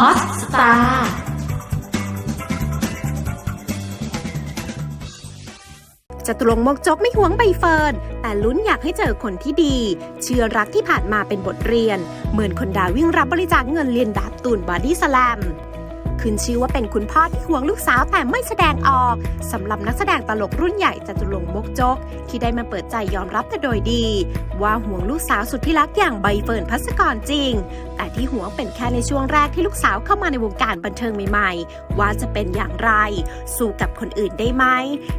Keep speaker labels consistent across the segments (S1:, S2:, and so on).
S1: ฮอตสตาร์
S2: จตุรงมกจกไม่หวงใบเฟิร์น แต่ลุ้นอยากให้เจอคนที่ดี เชื่อรักที่ผ่านมาเป็นบทเรียน เหมือนคนดาวิ่งรับบริจาคเงินเรียนดาบตูนบอดี้สแลม ขึ้นชื่อว่าเป็นคุณพ่อที่ห่วงลูกสาวแต่ไม่แสดงออกสำหรับนักแสดงตลกรุ่นใหญ่จตุรงมกจก ที่ได้มาเปิดใจยอมรับแต่โดยดี ว่าห่วงลูกสาวสุดที่รักอย่างใบเฟิร์นพัสกรจริง แต่ที่ห่วงเป็นแค่ในช่วงแรกที่ลูกสาวเข้ามาในวงการบันเทิงใหม่ๆ ว่าจะเป็นอย่างไร สู้กับคนอื่นได้ไหม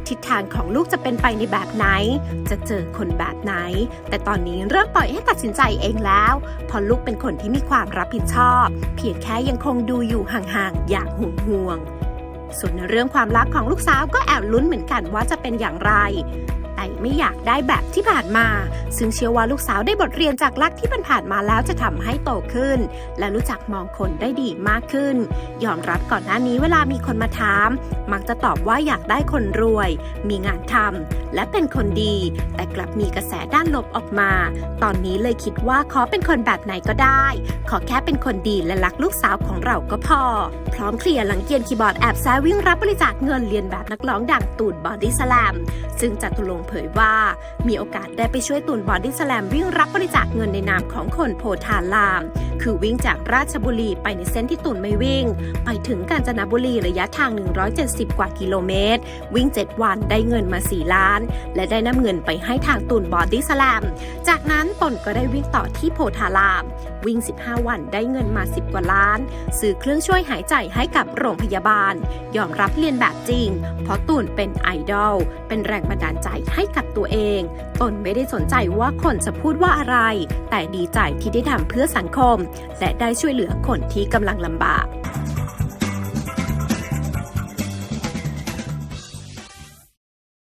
S2: ทิศทางของลูกจะเป็นไปในแบบไหน จะเจอคนแบบไหน แต่ตอนนี้เริ่มปล่อยให้ตัดสินใจเองแล้วเพราะลูกเป็นคนที่มีความรับผิดชอบ เพียงแค่ยังคงดูอยู่ห่างๆอย่างห่วงๆส่วนในเรื่องความรักของลูกสาวก็แอบลุ้นเหมือนกันว่าจะเป็นอย่างไร แต่ไม่อยากได้แบบที่ผ่านมา ซึ่งเชื่อว่าลูกสาวได้บทเรียนจากรักที่มันผ่านมาแล้วจะทำให้โตขึ้น และรู้จักมองคนได้ดีมากขึ้น ยอมรับก่อนหน้านี้เวลามีคนมาถาม มักจะตอบว่าอยากได้คนรวย มีงานทำและเป็นคนดี แต่กลับมีกระแสด้านลบออกมา ตอนนี้เลยคิดว่าขอเป็นคนแบบไหนก็ได้ ขอแค่เป็นคนดีและรักลูกสาวของเราก็พอ พร้อมเคลียร์หลังเกียนคีย์บอร์ดแอบแซววิ่งรับบริจาคเงินเรียนแบบนักร้องดังตูนบอดี้สแลมซึ่งจตุรงเผยว่า มีโอกาสได้ไปช่วยตูนบอดี้สแลมวิ่งรับบริจาคเงินในนามของคนโพธาราม คือวิ่งจากราชบุรีไปในเส้นที่ตูนไม่วิ่ง ไปถึงกาญจนบุรีระยะทาง 170 กว่ากิโลเมตร วิ่ง 7 วันได้เงินมา 4 ล้าน และได้นำเงินไปให้ทางตูนบอดี้สแลม จากนั้นตนก็ได้วิ่งต่อที่โพธาราม วิ่ง 15 วันได้เงินมา 10 กว่าล้าน ซื้อเครื่องช่วยหายใจให้กับโรงพยาบาล ยอมรับเรียนแบบจริง เพราะตูนเป็นไอดอล เป็นแรงบันดาลใจให้กับตัวเอง ตนไม่ได้สนใจว่าคนจะพูดว่าอะไร แต่ดีใจที่ได้ทำเพื่อสังคม และได้ช่วยเหลือคนที่กำลังลำบาก